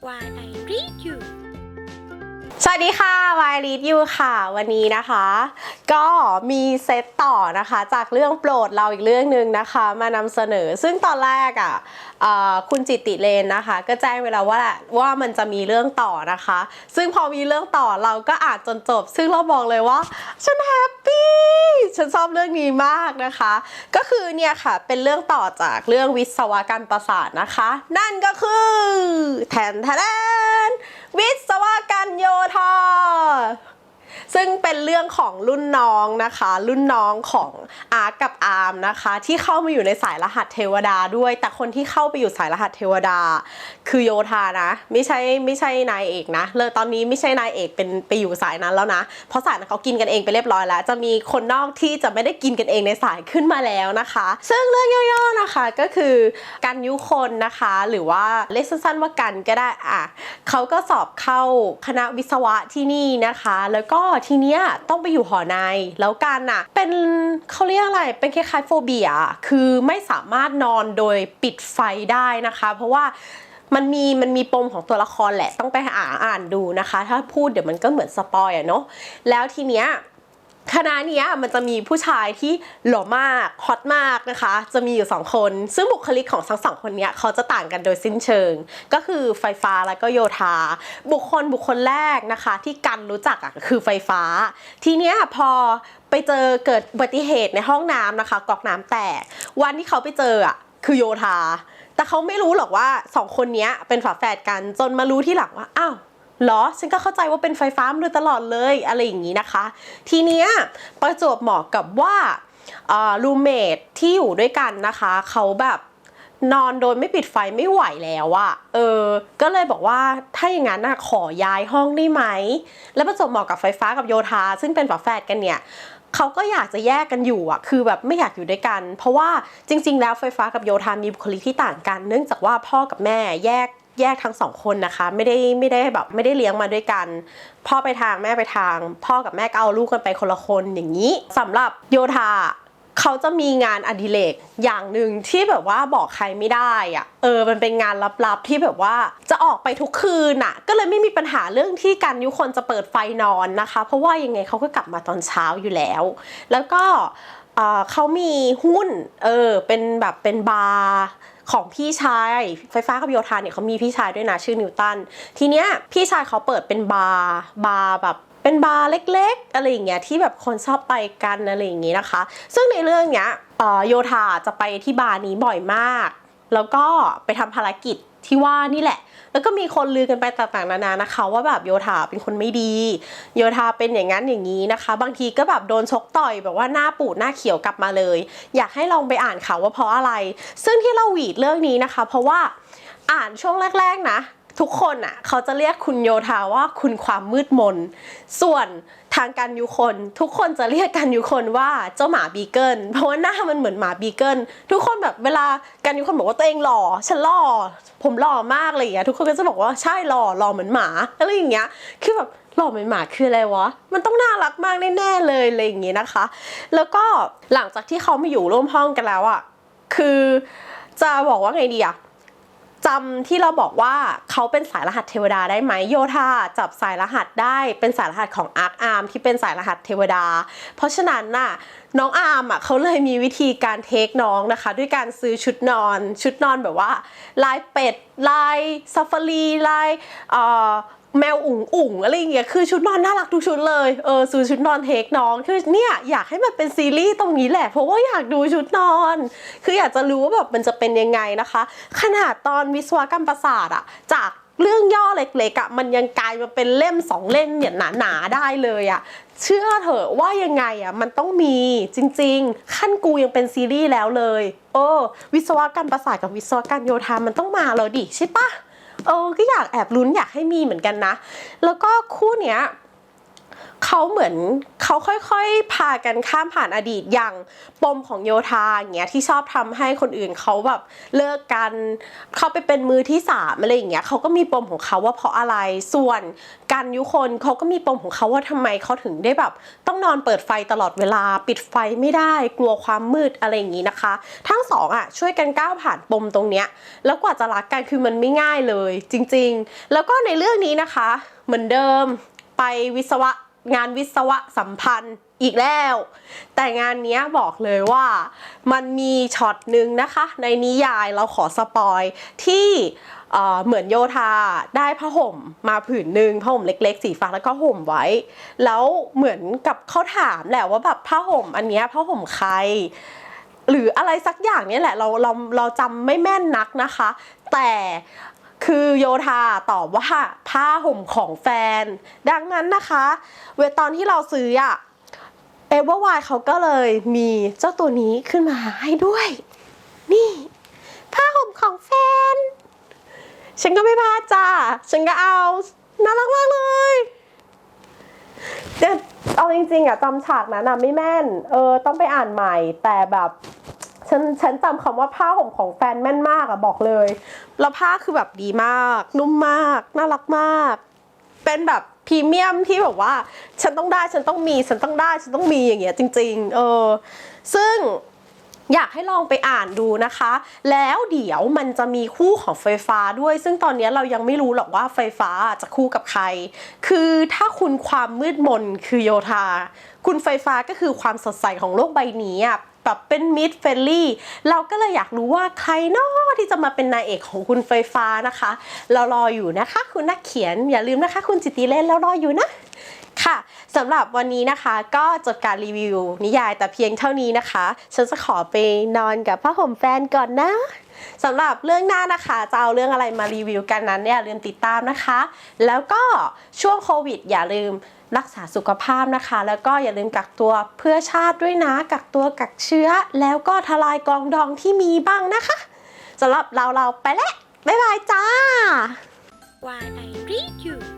Why I read you สวัสดีค่ะวายรีดยูค่ะ วันนี้นะคะ ก็มีเซตต่อนะคะ จากเรื่องโปรดเราอีกเรื่องหนึ่งนะคะ มานำเสนอ ซึ่งตอนแรกอะเอ่อคุณจิตติเลนนะคะ ก็แจ้งไปแล้วว่าว่ามันจะมีเรื่องต่อนะคะ ซึ่งพอมีเรื่องต่อเราก็อ่านจนจบ ซึ่งเราบอกเลยว่า ฉันแฮปปี้ฉันชอบเรื่องนี้มากนะคะ ก็คือเนี่ยค่ะเป็นเรื่องต่อจากเรื่องวิศวกรรมประสาทนะคะ นั่นก็คือแทนแทนวิศวการมโยธา ซึ่งเป็นเรื่องของรุ่นน้องนะคะ รุ่นน้องของอาร์กับอาร์มนะคะ ที่เข้ามาอยู่ในสายรหัสเทวดาด้วย แต่คนที่เข้าไปอยู่สายรหัสเทวดา คือโยธานะไม่ใช่ไม่ใช่นายเอกนะเลยตอนนี้ไม่ใช่นายเอกเป็นไปอยู่สายนั้นแล้วนะเพราะสายนั้นเขากินกันเองไปเรียบร้อยแล้ว จะมีคนนอกที่จะไม่ได้กินกันเองในสายขึ้นมาแล้วนะคะ ซึ่งเรื่องย่อๆนะคะก็คือการยุคนนะคะ หรือว่าเรียกสั้นๆว่ากันก็ได้อะเขาก็สอบเข้าคณะวิศวะที่นี่นะคะ แล้วก็ทีเนี้ยต้องไปอยู่หอใน แล้วกันน่ะเป็นเขาเรียกอะไรเป็นคล้ายๆโฟเบียคือไม่สามารถนอนโดยปิดไฟได้นะคะ เพราะว่ามันมีมันมีปมของตัวละครแหละต้องไปอ่านอ่านดูนะคะ ถ้าพูดเดี๋ยวมันก็เหมือนสปอยอะเนาะแล้วทีเนี้ย คณะนี้มันจะมีผู้ชายที่หล่อมากฮอตมากนะคะ จะมีอยู่สองคน ซึ่งบุคลิกของทั้งสองคนเนี้ยเขาจะต่างกันโดยสิ้นเชิง ก็คือไฟฟ้าแล้วก็โยธา บุคคลบุคคลแรกนะคะ ที่กันรู้จักอะคือไฟฟ้า ทีเนี้ยพอไปเจอเกิดอุบัติเหตุในห้องน้ำนะคะกอกน้ำแตก วันที่เขาไปเจออะคือโยธา แต่เขาไม่รู้หรอกว่าสองคนนี้เป็นฝาแฝดกันจนมารู้ที่หลังว่าอ้าว หรอ ฉันก็เข้าใจว่าเป็นไฟฟ้ามาโดยตลอดเลยอะไรอย่างนี้นะคะ ทีเนี้ยประจวบเหมาะกับว่ารูเมทที่อยู่ด้วยกันนะคะ เขาแบบนอนโดยไม่ปิดไฟไม่ไหวแล้วอะเออ ก็เลยบอกว่าถ้าอย่างนั้นนะขอย้ายห้องได้ไหม แล้วประจวบเหมาะกับไฟฟ้ากับโยธา ซึ่งเป็นฝาแฝดกันเนี่ยเขาก็อยากจะแยกกันอยู่อะคือแบบไม่อยากอยู่ด้วยกัน เพราะว่าจริง ๆ แล้วไฟฟ้ากับโยธามีบุคลิกที่ต่างกัน เนื่องจากว่าพ่อกับแม่แยก แยกทั้งสองคนนะคะ ไม่ได้ไม่ได้แบบไม่ได้เลี้ยงมาด้วยกัน พ่อไปทางแม่ไปทาง พ่อกับแม่ก็เอาลูกกันไปคนละคนอย่างนี้สำหรับโยธาเขาจะมีงานอดิเรกอย่างหนึ่งที่แบบว่าบอกใครไม่ได้อะเออ มันเป็นงานลับๆที่แบบว่าจะออกไปทุกคืนอะก็เลยไม่มีปัญหาเรื่องที่กันยุคนจะเปิดไฟนอนนะคะ เพราะว่ายังไงเขาก็กลับมาตอนเช้าอยู่แล้ว แล้วก็เออเขามีหุ้น เออ เป็นแบบเป็นบาร์ ของพี่ชายไฟฟ้ากับโยธาเนี่ยเขามีพี่ชายด้วยนะชื่อนิวตันทีเนี้ยพี่ชายเขาเปิดเป็นบาร์บาร์แบบเป็นบาร์เล็กๆอะไรอย่างเงี้ยที่แบบคนชอบไปกันอะไรอย่างงี้นะคะ ซึ่งในเรื่องเนี้ยอ่อโยธาจะไปที่บาร์นี้บ่อยมาก แล้วก็ไปทำภารกิจ ที่ว่านี่แหละ แล้วก็มีคนลือกันไปต่างๆนานานะคะ ว่าแบบโยธาเป็นคนไม่ดี โยธาเป็นอย่างนั้นอย่างนี้นะคะ บางทีก็แบบโดนชกต่อยแบบว่าหน้าปูดหน้าเขียวกลับมาเลย อยากให้ลองไปอ่านข่าวว่าเพราะอะไร ซึ่งที่เราหวีดเรื่องนี้นะคะ เพราะว่าอ่านช่วงแรก ๆ นะ ทุกคนอะเขาจะเรียกคุณโยธาว่าคุณความมืดมน ส่วนทางการยุคน ทุกคนจะเรียกกันยุคนว่าเจ้าหมาบีเกิลเพราะว่าหน้ามันเหมือนหมาบีเกิลทุกคนแบบเวลาการยุคนบอกว่าตัวเองหล่อฉันหล่อผมหล่อมากอะไรอย่างเงี้ยทุกคนก็จะบอกว่าใช่หล่อหล่อเหมือนหมาอะไรอย่างเงี้ยคือแบบหล่อเหมือนหมาคืออะไรวะ มันต้องน่ารักมากแน่ๆเลยอะไรอย่างเงี้ยนะคะ แล้วก็หลังจากที่เขามาอยู่ร่วมห้องกันแล้วอะคือจะบอกว่าไงดีอะ จำที่เราบอกว่าเขาเป็นสายรหัสเทวดาได้ไหมโยธาจับสายรหัสได้เป็นสายรหัสของอาร์คอาร์มที่เป็นสายรหัสเทวดา เพราะฉะนั้นน่ะน้องอาร์มอะเขาเลยมีวิธีการเทคน้องนะคะ ด้วยการซื้อชุดนอน ชุดนอนแบบว่า ลายเป็ด ลายซัฟฟารีลายเอ่อ แมวอุ๋งอุ๋งอะไรอย่างเงี้ยคือชุดนอนน่ารักทุกชุดเลยเออซื้อชุดนอนเทคน้องคือเนี่ยอยากให้มันเป็นซีรีส์ตรงนี้แหละเพราะว่าอยากดูชุดนอน คืออยากจะรู้ว่าแบบมันจะเป็นยังไงนะคะ ขนาดตอนวิศวกรรมประสาทอะจากเรื่องย่อเล็กๆอะมันยังกลายมาเป็นเล่มสองเล่มเนี่ยหนาๆได้เลยอะเชื่อเถอะว่ายังไงอะมันต้องมีจริงๆ ขั้นกูยังเป็นซีรีส์แล้วเลยเออวิศวกรรมประสาทกับวิศวกรรมโยธามันต้องมาแล้วดิใช่ปะ เออก็อยากแอบลุ้นอยากให้มีเหมือนกันนะ แล้วก็คู่เนี้ย เขาเหมือนเขาค่อยๆ พากันข้ามผ่านอดีตอย่างปมของโยธาอย่างเงี้ยที่ชอบทำให้คนอื่นเขาแบบเลิกกันเขาไปเป็นมือที่สามอะไรอย่างเงี้ยเขาก็มีปมของเขาว่าเพราะอะไรส่วนกันยุคนเขาก็มีปมของเขาว่าทำไมเขาถึงได้แบบ ต้องนอนเปิดไฟตลอดเวลาปิดไฟไม่ได้กลัวความมืดอะไรอย่างงี้นะคะ ทั้งสองอะช่วยกันก้าวผ่านปมตรงเนี้ยแล้วกว่าจะรักกันคือมันไม่ง่ายเลย จริง ๆ แล้วก็ในเรื่องนี้นะคะ เหมือนเดิมไปวิศวะ งานวิศวะสัมพันธ์อีกแล้ว แต่งานนี้บอกเลยว่ามันมีช็อตหนึ่งนะคะ ในนิยายเราขอสปอยที่เเหมือนโยธาได้ผ้าห่มมาผืนหนึ่งผ้าห่มเล็ก ๆ สีฟ้าแล้วก็ห่มไว้ แล้วเหมือนกับเขาถามแหละว่าแบบผ้าห่มอันเนี้ยผ้าห่มใคร หรืออะไรสักอย่างเนี่ยแหละเราเราเราจำไม่แม่นนักนะคะ แต่ คือโยธาตอบว่าผ้าห่มของแฟน ดังนั้นนะคะ เวตอนที่เราซื้ออะเอเวอร์วายเขาก็เลยมีเจ้าตัวนี้ขึ้นมาให้ด้วย นี่ ผ้าห่มของแฟน ฉันก็ไม่พลาดจ้าฉันก็เอาน่ารักมากเลยแต่เอาจริงๆอะจำฉากนั้นอะไม่แม่น เออ ต้องไปอ่านใหม่แต่แบบ ฉันฉันจำคำว่าผ้าห่มของแฟนแม่นมากอะบอกเลย แล้วผ้าคือแบบดีมาก นุ่มมาก น่ารักมาก เป็นแบบพรีเมียมที่แบบว่า ฉันต้องได้ฉันต้องมี ฉันต้องได้ ฉันต้องมีอย่างเงี้ยจริง ๆ เออ ซึ่งอยากให้ลองไปอ่านดูนะคะ แล้วเดี๋ยวมันจะมีคู่ของไฟฟ้าด้วย ซึ่งตอนนี้เรายังไม่รู้หรอกว่าไฟฟ้าจะคู่กับใคร คือถ้าคุณความมืดมนคือโยธา คุณไฟฟ้าก็คือความสดใสของโลกใบนี้อะ แบบเป็นมิดเฟลลี่เราก็เลยอยากรู้ว่าใครนาะที่จะมาเป็นนายเอกของคุณไฟฟ้านะคะ เรารออยู่นะคะ คุณนักเขียนอย่าลืมนะคะ คุณจิตติเล่นแล้วรออยู่นะ ค่ะสำหรับวันนี้นะคะก็จดการรีวิว นิยายแต่เพียงเท่านี้นะคะ ฉันจะขอไปนอนกับผ้าห่มแฟนก่อนนะสำหรับเรื่องหน้านะคะจะเอาเรื่องอะไรมารีวิวกันนั้นเนี่ยอย่าลืมติดตามนะคะ แล้วก็ช่วงโควิด อย่าลืมรักษาสุขภาพนะคะ แล้วก็อย่าลืมกักตัวเพื่อชาติด้วยนะ กักตัวกักเชื้อ แล้วก็ทลายกองดองที่มีบ้างนะคะสำหรับเราเราไปแล้วบ๊ายบายจ้า While I read you